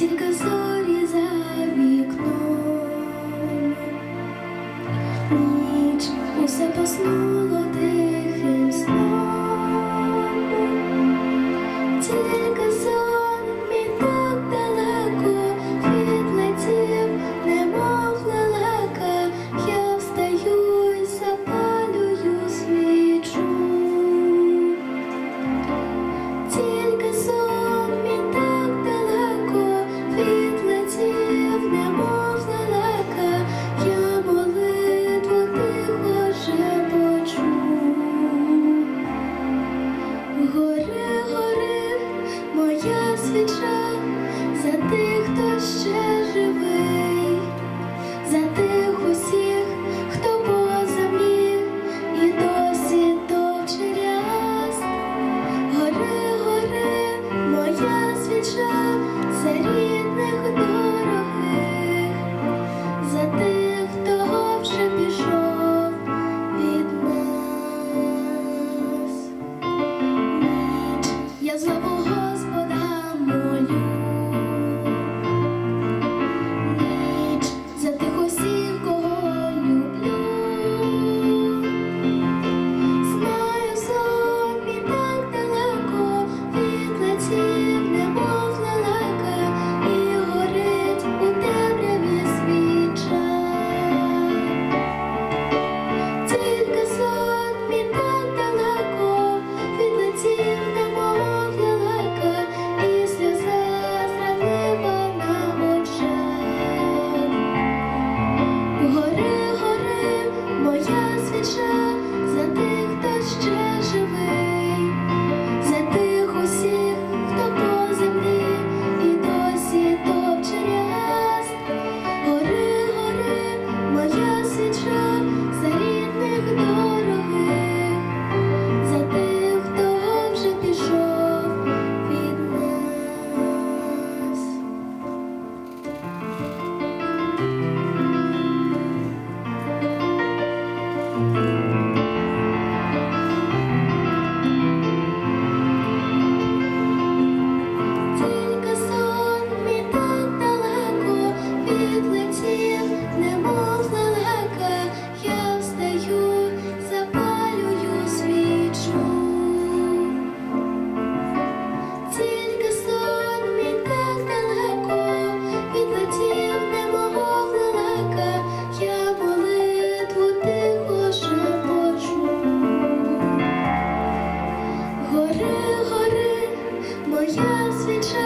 тільки зорі за вікном, ніч усе посну. 着 just